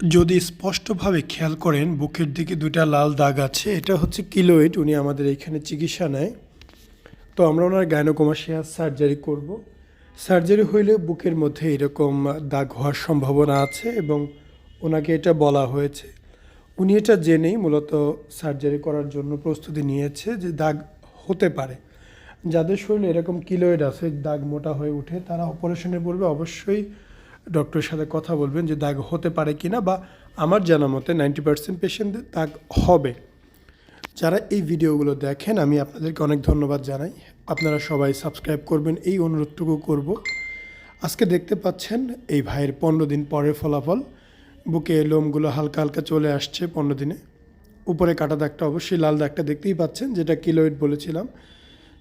যদি স্পষ্টভাবে খেয়াল করেন, বুকের দিকে দুটা লাল দাগ আছে, এটা হচ্ছে কিলোয়েড উনি আমাদের এখানে চিকিৎসা নেয়। তো আমরা ওনার গাইনোকমাসিয়া সার্জারি করব। সার্জারি হইলে বুকের মধ্যে এরকম দাগ হওয়ার সম্ভাবনা আছে এবং ওনাকে এটা বলা হয়েছে। উনি এটা জেনেই মূলত সার্জারি করার জন্য প্রস্তুতি নিয়েছে যে দাগ হতে পারে। যাদের শরীরে এরকম কিলোয়েড আছে, দাগ মোটা হয়ে ওঠে, তারা অপারেশনের পূর্বে অবশ্যই ডক্টরের সাথে কথা বলবেন যে দাগ হতে পারে কি না বা আমার জানা মতে নাইনটি পার্সেন্ট পেশেন্টদের দাগ হবে। যারা এই ভিডিওগুলো দেখেন, আমি আপনাদেরকে অনেক ধন্যবাদ জানাই। আপনারা সবাই সাবস্ক্রাইব করবেন, এই অনুরোধটুকু করব। আজকে দেখতে পাচ্ছেন এই ভাইয়ের পনেরো দিন পরের ফলাফল। বুকে লোমগুলো হালকা হালকা চলে আসছে পনেরো দিনে। উপরে কাটা দাগটা অবশ্যই লাল দাগটা দেখতেই পাচ্ছেন, যেটা কিলোয়েড বলেছিলাম।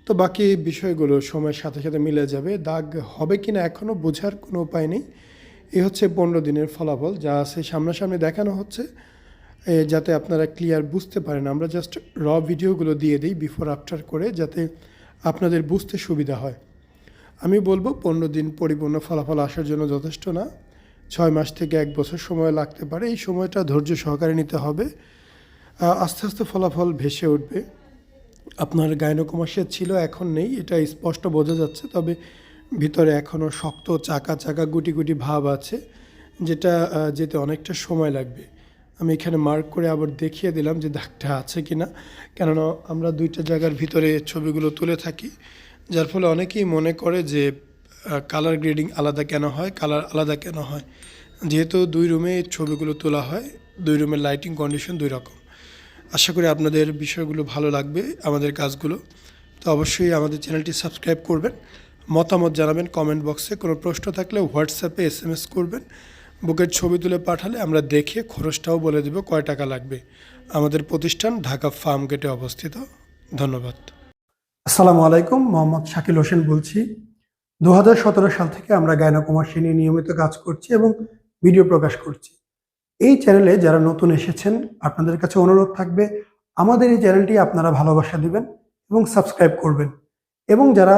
তো বাকি বিষয়গুলো সময়ের সাথে সাথে মিলে যাবে। দাগ হবে কিনা এখনও বোঝার কোনো উপায় নেই। এই হচ্ছে পনেরো দিনের ফলাফল, যা আছে সামনাসামনি দেখানো হচ্ছে যাতে আপনারা ক্লিয়ার বুঝতে পারেন। আমরা জাস্ট র ভিডিওগুলো দিয়ে দিই বিফোর আফটার করে, যাতে আপনাদের বুঝতে সুবিধা হয়। আমি বলব, পনেরো দিন পরিপূর্ণ ফলাফল আসার জন্য যথেষ্ট না। ছয় মাস থেকে এক বছর সময় লাগতে পারে। এই সময়টা ধৈর্য সহকারে নিতে হবে। আস্তে আস্তে ফলাফল ভেসে উঠবে। আপনার গাইনোকমাসিয়া ছিল, এখন নেই। এটা স্পষ্ট বোঝা যাচ্ছে। তবে ভিতরে এখনও শক্ত, চাকা চাকা, গুটি গুটি ভাব আছে, যেটা যেতে অনেকটা সময় লাগবে। আমি এখানে মার্ক করে আবার দেখিয়ে দিলাম যে দাগটা আছে কি না কেননা আমরা দুইটা জায়গার ভিতরে ছবিগুলো তুলে থাকি, যার ফলে অনেকেই মনে করে যে কালার গ্রেডিং আলাদা কেন হয় কালার আলাদা কেন হয়। যেহেতু দুই রুমে ছবিগুলো তোলা হয়, দুই রুমের লাইটিং কন্ডিশন দুই রকম। আশা করি আপনাদের বিষয়গুলো ভালো লাগবে, আমাদের কাজগুলো। তো অবশ্যই আমাদের চ্যানেলটি সাবস্ক্রাইব করবেন। মতামত জানাবেন কমেন্ট বক্সে কোনো প্রশ্ন থাকলে হোয়াটসঅ্যাপে এস এম এস করবেন। বুকের ছবি তুলে পাঠালে আমরা দেখে খরচটাও বলে দেব, কয় টাকা লাগবে। আমাদের প্রতিষ্ঠান ঢাকা ফার্ম গেটে অবস্থিত। ধন্যবাদ। আসসালামু আলাইকুম, মোহাম্মদ শাকিল হোসেন বলছি। দু হাজার সতেরো সাল থেকে আমরা গায়নাকুমাসী নিয়ে নিয়মিত কাজ করছি এবং ভিডিও প্রকাশ করছি। এই চ্যানেলে যারা নতুন এসেছেন, আপনাদের কাছে অনুরোধ থাকবে, আমাদের এই চ্যানেলটি আপনারা ভালোবাসা দিবেন এবং সাবস্ক্রাইব করবেন। এবং যারা